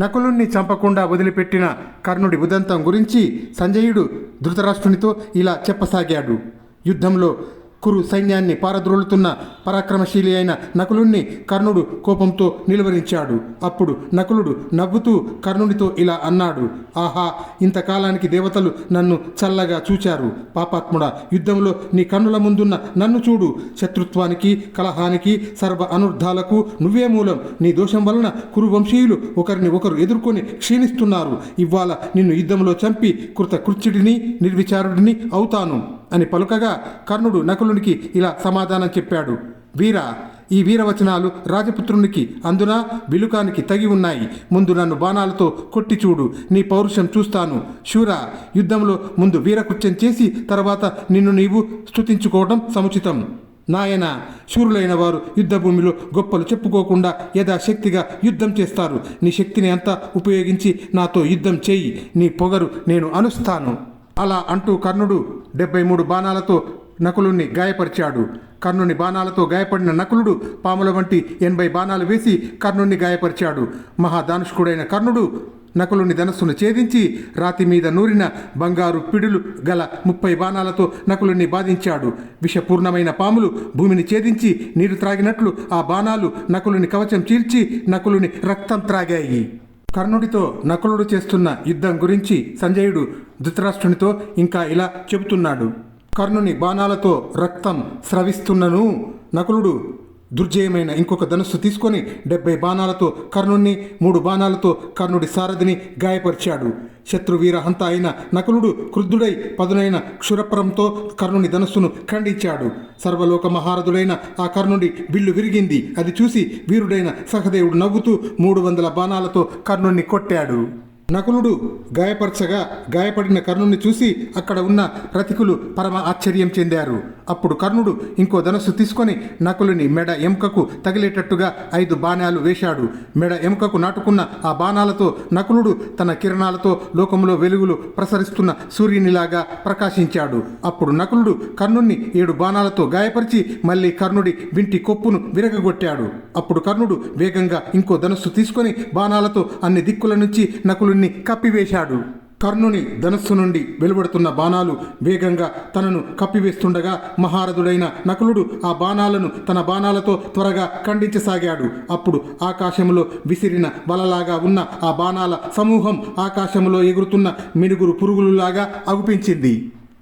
నకులుణ్ణి చంపకుండా వదిలిపెట్టిన కర్ణుడి ఉదంతం గురించి సంజయుడు ధృతరాష్ట్రునితో ఇలా చెప్పసాగాడు. యుద్ధంలో కురు సైన్యాన్ని పారద్రోలుతున్న పరాక్రమశీలి అయిన నకులుణ్ణి కర్ణుడు కోపంతో నిలువరించాడు. అప్పుడు నకులుడు నవ్వుతూ కర్ణుడితో ఇలా అన్నాడు ఆహా ఇంతకాలానికి దేవతలు నన్ను చల్లగా చూచారు. పాపాత్ముడ యుద్ధంలో నీ కన్నుల ముందున్న నన్ను చూడు. శత్రుత్వానికి కలహానికి సర్వ అనర్థాలకు నువ్వే మూలం. నీ దోషం వలన కురు వంశీయులు ఒకరిని ఒకరు ఎదుర్కొని క్షీణిస్తున్నారు. ఇవాళ నిన్ను యుద్ధంలో చంపి కృత కృత్యుడిని నిర్విచారుడిని అవుతాను. అని పలుకగా కర్ణుడు నకులునికి ఇలా సమాధానం చెప్పాడు. వీర ఈ వీరవచనాలు రాజపుత్రునికి అందున విలుకానికి తగి ఉన్నాయి. ముందు నన్ను బాణాలతో కొట్టి చూడు. నీ పౌరుషం చూస్తాను. శూర యుద్ధంలో ముందు వీరకృత్యం చేసి తర్వాత నిన్ను నీవు స్థుతించుకోవడం సముచితం. నాయన శూరులైన వారు యుద్ధభూమిలో గొప్పలు చెప్పుకోకుండా యథాశక్తిగా యుద్ధం చేస్తారు. నీ శక్తిని అంతా ఉపయోగించి నాతో యుద్ధం చేయి. నీ పొగరు నేను అనుస్తాను. అలా అంటూ కర్ణుడు డెబ్బై మూడు బాణాలతో నకులుణ్ణి గాయపరిచాడు. కర్ణుని బాణాలతో గాయపడిన నకులుడు పాముల వంటి ఎనభై బాణాలు వేసి కర్ణుణ్ణి గాయపరిచాడు. మహాదానుష్కుడైన కర్ణుడు నకులుని ధనస్సును ఛేదించి రాతి మీద నూరిన బంగారు పిడులు గల ముప్పై బాణాలతో నకులుని బాధించాడు. విషపూర్ణమైన పాములు భూమిని ఛేదించి నీరు త్రాగినట్లు ఆ బాణాలు నకులుని కవచం చీల్చి నకులుని రక్తం త్రాగాయి. కర్ణుడితో నకులుడు చేస్తున్న యుద్ధం గురించి సంజయుడు ధృతరాష్ట్రునితో ఇంకా ఇలా చెబుతున్నాడు. కర్ణుని బాణాలతో రక్తం స్రవిస్తున్నను నకులుడు దుర్జయమైన ఇంకొక ధనుస్సు తీసుకొని డెబ్బై బాణాలతో కర్ణుణ్ణి మూడు బాణాలతో కర్ణుడి సారథిని గాయపరిచాడు. శత్రువీర హంత అయిన నకులుడు క్రుద్ధుడై పదునైన క్షురపరంతో కర్ణుని ధనుస్సును ఖండించాడు. సర్వలోక మహారథుడైన ఆ కర్ణుడి బిల్లు విరిగింది. అది చూసి వీరుడైన సహదేవుడు నవ్వుతూ మూడు వందల బాణాలతో కర్ణుణ్ణి కొట్టాడు. నకులుడు గాయపరచగా గాయపడిన కర్ణుని చూసి అక్కడ ఉన్న రతికులు పరమ ఆశ్చర్యం చెందారు. అప్పుడు కర్ణుడు ఇంకో ధనస్సు తీసుకొని నకులుని మెడ ఎముకకు తగిలేటట్టుగా ఐదు బాణాలు వేశాడు. మెడ ఎముకకు నాటుకున్న ఆ బాణాలతో నకులుడు తన కిరణాలతో లోకంలో వెలుగులు ప్రసరిస్తున్న సూర్యునిలాగా ప్రకాశించాడు. అప్పుడు నకులుడు కర్ణుణ్ణి ఏడు బాణాలతో గాయపరిచి మళ్ళీ కర్ణుడి వింటి కొప్పును విరగగొట్టాడు. అప్పుడు కర్ణుడు వేగంగా ఇంకో ధనస్సు తీసుకొని బాణాలతో అన్ని దిక్కుల నుంచి నకులుణ్ణి కప్పివేశాడు. కర్ణుని ధనస్సు నుండి వెలువడుతున్న బాణాలు వేగంగా తనను కప్పివేస్తుండగా మహారథుడైన నకులుడు ఆ బాణాలను తన బాణాలతో త్వరగా ఖండించసాగాడు. అప్పుడు ఆకాశంలో విసిరిన వలలాగా ఉన్న ఆ బాణాల సమూహం ఆకాశంలో ఎగురుతున్న మినుగురు పురుగులులాగా అగుపించింది.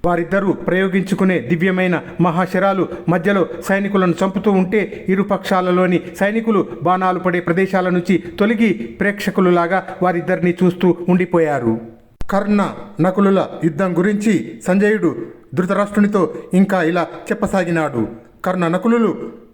వారిద్దరూ ప్రయోగించుకునే దివ్యమైన మహాశరాలు మధ్యలో సైనికులను చంపుతూ ఉంటే ఇరు పక్షాలలోని సైనికులు బాణాలు పడే ప్రదేశాల నుంచి తొలగి ప్రేక్షకులులాగా వారిద్దరిని చూస్తూ ఉండిపోయారు. కర్ణ నకులుల యుద్ధం గురించి సంజయుడు ధృతరాష్ట్రునితో ఇంకా ఇలా చెప్పసాగినాడు. కర్ణ నకులులు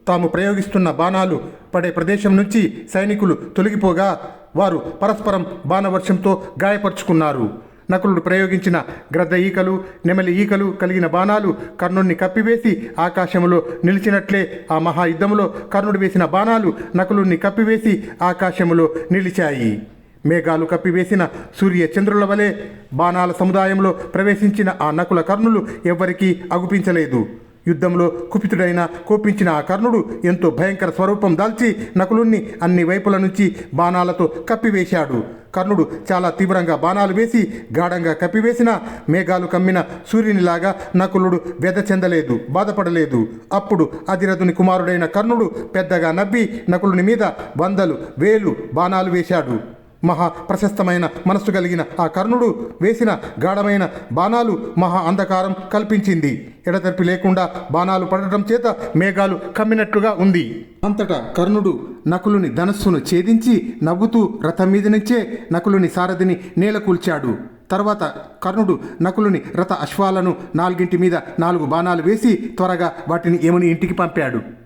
తాము ప్రయోగిస్తున్న బాణాలు పడే ప్రదేశం నుంచి సైనికులు తొలగిపోగా వారు పరస్పరం బాణవర్షంతో గాయపరుచుకున్నారు. నకులుడు ప్రయోగించిన గ్రద్ద ఈకలు నెమలి ఈకలు కలిగిన బాణాలు కర్ణుణ్ణి కప్పివేసి ఆకాశంలో నిలిచినట్లే ఆ మహాయుద్ధంలో కర్ణుడు వేసిన బాణాలు నకులుణ్ణి కప్పివేసి ఆకాశంలో నిలిచాయి. మేఘాలు కప్పివేసిన సూర్య చంద్రుల వలె బాణాల సముదాయంలో ప్రవేశించిన ఆ నకుల కర్ణులు ఎవ్వరికీ అగుపించలేదు. యుద్ధంలో కుపితుడైన కోపించిన ఆ కర్ణుడు ఎంతో భయంకర స్వరూపం దాల్చి నకులుణ్ణి అన్ని వైపుల నుంచి బాణాలతో కప్పివేశాడు. కర్ణుడు చాలా తీవ్రంగా బాణాలు వేసి గాఢంగా కప్పివేసిన మేఘాలు కమ్మిన సూర్యునిలాగా నకులుడు వ్యధ చెందలేదు బాధపడలేదు. అప్పుడు అధిరథుని కుమారుడైన కర్ణుడు పెద్దగా నవ్వి నకులుని మీద వందలు వేలు బాణాలు వేశాడు. మహా ప్రశస్తమైన మనస్సు కలిగిన ఆ కర్ణుడు వేసిన గాఢమైన బాణాలు మహా అంధకారం కల్పించింది. ఎడతెరిపి లేకుండా బాణాలు పడటం చేత మేఘాలు కమ్మినట్లుగా ఉంది. అంతటా కర్ణుడు నకులుని ధనస్సును ఛేదించి నవ్వుతూ రథం మీద నుంచే నకులుని సారథిని నేలకూల్చాడు తర్వాత కర్ణుడు నకులుని రథ అశ్వాలను నాలుగింటి మీద నాలుగు బాణాలు వేసి త్వరగా వాటిని ఏమని ఇంటికి పంపాడు.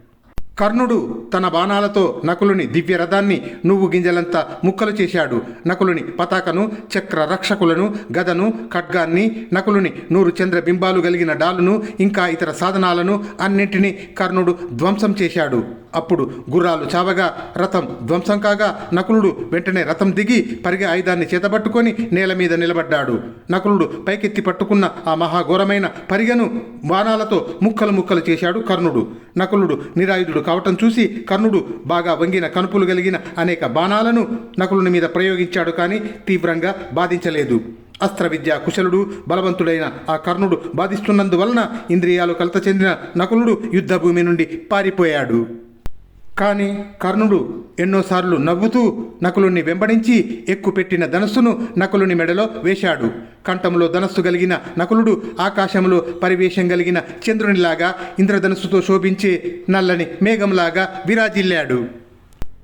కర్ణుడు తన బాణాలతో నకులుని దివ్య రథాన్ని నువ్వు గింజలంతా ముక్కలు చేశాడు. నకులుని పతాకను చక్ర రక్షకులను గదను ఖడ్గాన్ని నకులుని నూరు చంద్ర బింబాలు కలిగిన డాలును ఇంకా ఇతర సాధనాలను అన్నింటినీ కర్ణుడు ధ్వంసం చేశాడు. అప్పుడు గుర్రాలు చావగా రథం ధ్వంసం కాగా నకులుడు వెంటనే రథం దిగి పరిగె ఆయుధాన్ని చేతబట్టుకొని నేల మీద నిలబడ్డాడు. నకులుడు పైకెత్తి పట్టుకున్న ఆ మహాఘోరమైన పరిగెను బాణాలతో ముక్కలు ముక్కలు చేశాడు కర్ణుడు. నకులుడు నిరాయుధుడు కావటం చూసి కర్ణుడు బాగా వంగిన కనుపులు కలిగిన అనేక బాణాలను నకులుని మీద ప్రయోగించాడు కానీ తీవ్రంగా బాధించలేదు. అస్త్ర విద్య కుశలుడు బలవంతుడైన ఆ కర్ణుడు బాధిస్తున్నందువలన ఇంద్రియాలు కలత చెందిన నకులుడు యుద్ధభూమి నుండి పారిపోయాడు. కానీ కర్ణుడు ఎన్నోసార్లు నవ్వుతూ నకులుని వెంబడించి ఎక్కుపెట్టిన ధనస్సును నకులుని మెడలో వేశాడు. కంఠంలో ధనస్సు కలిగిన నకులుడు ఆకాశంలో పరివేశం కలిగిన చంద్రునిలాగా ఇంద్రధనస్సుతో శోభించే నల్లని మేఘంలాగా విరాజిల్లాడు.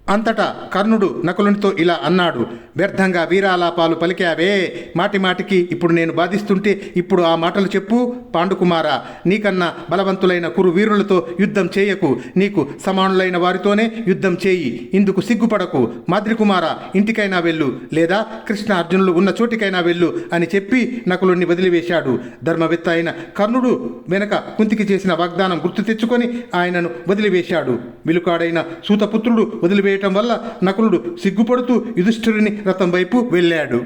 అంతటా కర్ణుడు నకులునితో ఇలా అన్నాడు వ్యర్థంగా వీరాలాపాలు పలికావే. మాటి మాటికి ఇప్పుడు నేను బాధిస్తుంటే ఇప్పుడు ఆ మాటలు చెప్పు పాండుకుమార. నీకన్నా బలవంతులైన కురు వీరులతో యుద్ధం చేయకు. నీకు సమానులైన వారితోనే యుద్ధం చేయి. ఇందుకు సిగ్గుపడకు. మాద్రికుమార ఇంటికైనా వెళ్ళు. లేదా కృష్ణ అర్జునులు ఉన్న చోటికైనా వెళ్ళు అని చెప్పి నకులుణ్ణి వదిలివేశాడు. ధర్మవేత్త అయిన కర్ణుడు వెనక కుంతికి చేసిన వాగ్దానం గుర్తు తెచ్చుకొని ఆయనను వదిలివేశాడు. విలుకాడైన సూతపుత్రుడు వేయటం వల్ల నకులుడు సిగ్గుపడుతూ యుధిష్ఠిరుని రథం వైపు వెళ్ళాడు.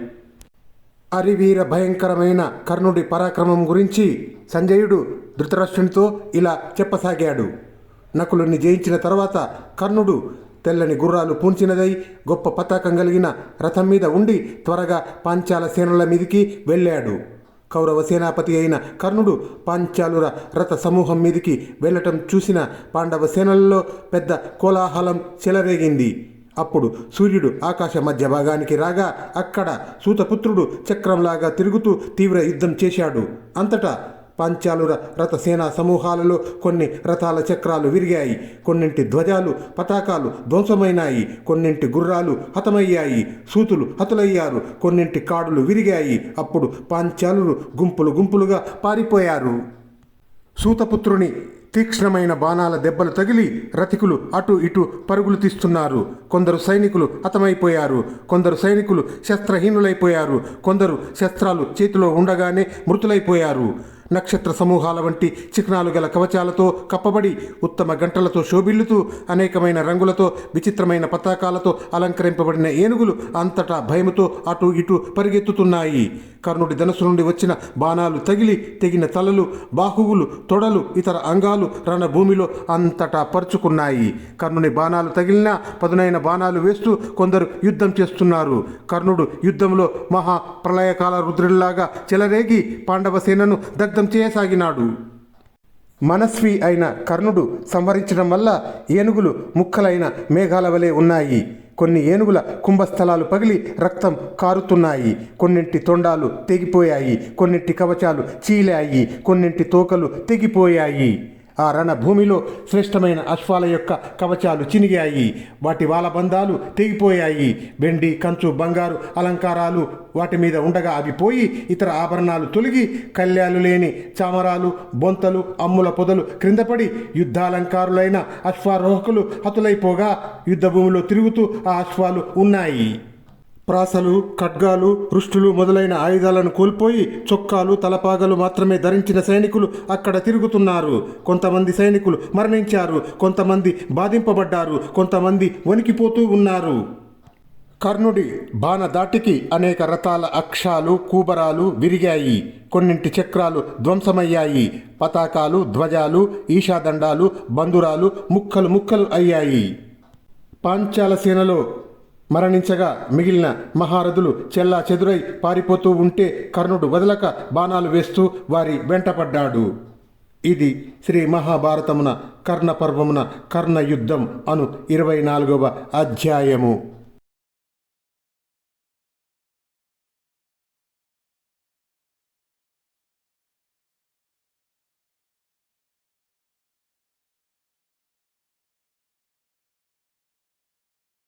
అరివీర భయంకరమైన కర్ణుడి పరాక్రమం గురించి సంజయుడు ధృతరాష్ట్రునితో ఇలా చెప్పసాగాడు. నకులుని జయించిన తర్వాత కర్ణుడు తెల్లని గుర్రాలు పూంచినదై గొప్ప పతాకం కలిగిన రథం మీద ఉండి త్వరగా పాంచాల సేనల మీదికి వెళ్ళాడు. కౌరవ సేనాపతి అయిన కర్ణుడు పాంచాలుర రథ సమూహం మీదికి వెళ్ళటం చూసిన పాండవ సేనల్లో పెద్ద కోలాహలం చెలరేగింది. అప్పుడు సూర్యుడు ఆకాశ మధ్య భాగానికి రాగా అక్కడ సూతపుత్రుడు చక్రంలాగా తిరుగుతూ తీవ్ర యుద్ధం చేశాడు. అంతటా పాంచాలుర రథ సేనా సమూహాలలో కొన్ని రథాల చక్రాలు విరిగాయి. కొన్నింటి ధ్వజాలు పతాకాలు ధ్వంసమైనాయి. కొన్నింటి గుర్రాలు హతమయ్యాయి. సూతులు హతులయ్యారు. కొన్నింటి కాడులు విరిగాయి. అప్పుడు పాంచాలురు గుంపులు గుంపులుగా పారిపోయారు. సూతపుత్రుని తీక్ష్ణమైన బాణాల దెబ్బలు తగిలి రతికులు అటు ఇటు పరుగులు తీస్తున్నారు. కొందరు సైనికులు హతమైపోయారు. కొందరు సైనికులు శస్త్రహీనులైపోయారు. కొందరు శస్త్రాలు చేతిలో ఉండగానే మృతులైపోయారు. నక్షత్ర సమూహాల వంటి చిహ్నాలు గల కవచాలతో కప్పబడి ఉత్తమ గంటలతో శోభిల్లుతూ అనేకమైన రంగులతో విచిత్రమైన పతాకాలతో అలంకరింపబడిన ఏనుగులు అంతటా భయముతో అటు ఇటు పరిగెత్తుతున్నాయి. కర్ణుడి ధనసు నుండి వచ్చిన బాణాలు తగిలి తెగిన తలలు బాహువులు తొడలు ఇతర అంగాలు రణభూమిలో అంతటా పరుచుకున్నాయి. కర్ణుని బాణాలు తగిలిన పదునైన బాణాలు వేస్తూ కొందరు యుద్ధం చేస్తున్నారు. కర్ణుడు యుద్ధంలో మహా ప్రళయకాల రుద్రుడిలాగా చెలరేగి పాండవ సేనను దగ్ధం చేయసాగినాడు. మనస్వి అయిన కర్ణుడు సంవరించడం వల్ల ఏనుగులు ముక్కలైన మేఘాల వలె ఉన్నాయి. కొన్ని ఏనుగుల కుంభస్థలాలు పగిలి రక్తం కారుతున్నాయి. కొన్నింటి తొండాలు తెగిపోయాయి. కొన్నింటి కవచాలు చీలాయి. కొన్నింటి తోకలు తెగిపోయాయి. ఆ రణభూమిలో శ్రేష్టమైన అశ్వాల యొక్క కవచాలు చినిగాయి. వాటి వాలబంధాలు తెగిపోయాయి. వెండి కంచు బంగారు అలంకారాలు వాటి మీద ఉండగా అవి పోయి ఇతర ఆభరణాలు తొలగి కళ్యాలు లేని చామరాలు బొంతలు అమ్ముల పొదలు క్రిందపడి యుద్ధాలంకారులైన అశ్వారోహకులు హతులైపోగా యుద్ధభూమిలో తిరుగుతూ ఆ అశ్వాలు ఉన్నాయి. ప్రాసలు ఖడ్గాలు రుష్టులు మొదలైన ఆయుధాలను కోల్పోయి చొక్కాలు తలపాగలు మాత్రమే ధరించిన సైనికులు అక్కడ తిరుగుతున్నారు. కొంతమంది సైనికులు మరణించారు. కొంతమంది బాధింపబడ్డారు. కొంతమంది వణికిపోతూ ఉన్నారు. కర్ణుడి బాణ దాటికి అనేక రథాల అక్షాలు కూబరాలు విరిగాయి. కొన్నింటి చక్రాలు ధ్వంసమయ్యాయి. పతాకాలు ధ్వజాలు ఈషాదండాలు బంధురాలు ముక్కలు ముక్కలు అయ్యాయి. పాంచాల సేనలో మరణించగా మిగిలిన మహారథులు చెల్లా చెదురై పారిపోతూ ఉంటే కర్ణుడు వదలక బాణాలు వేస్తూ వారి వెంటపడ్డాడు. ఇది శ్రీ మహాభారతమున కర్ణ పర్వమున కర్ణ యుద్ధం అను ఇరవై నాలుగవ అధ్యాయము.